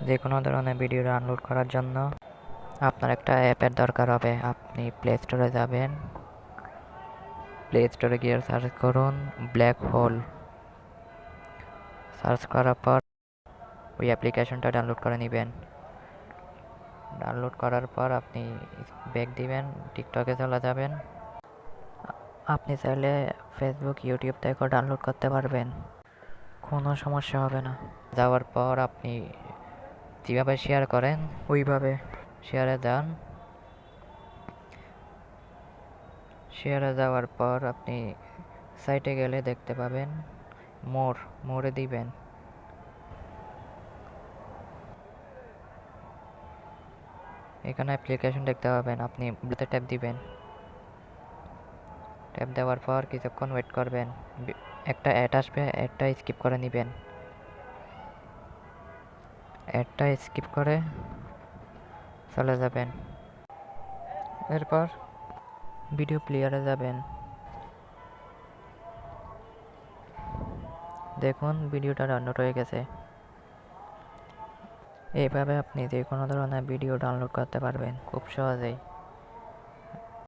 যে কোনো ধরনের ভিডিও ডাউনলোড করার জন্য আপনার একটা অ্যাপের দরকার হবে। আপনি প্লে স্টোরে যাবেন। প্লে স্টোরে গিয়ে সার্চ করুন ব্ল্যাক হোল সার্চ করার পর ওই অ্যাপ্লিকেশনটা ডাউনলোড করে নেবেন। ডাউনলোড করার পর আপনি ব্যাক দিবেন টিকটকে চলে যাবেন। আপনি চাইলে ফেসবুক ইউটিউব থেকেও ডাউনলোড করতে পারবেন। কোনো সমস্যা হবে না। যাওয়ার পর আপনি যেভাবে শেয়ার করেন? ওইভাবে। শেয়ারে যান শেয়ারে যাওয়ার পর আপনি সাইটে গেলে দেখতে পাবেন মোর মোরে দিবেন। এখানে অ্যাপ্লিকেশন দেখতে পাবেন আপনি ব্লুতে ট্যাপ দিবেন। ট্যাপ দেওয়ার পর কিছুক্ষণ ওয়েট করবেন। একটা অ্যাড আসবে অ্যাডটা স্কিপ করে নেবেন। অ্যাডটা স্কিপ করে চলে যাবেন। এরপর ভিডিও প্লেয়ারে যাবেন। দেখুন ভিডিওটা ডাউনলোড হয়ে গেছে। এইভাবে আপনি যে কোনো ধরনের ভিডিও ডাউনলোড করতে পারবেন খুব সহজেই।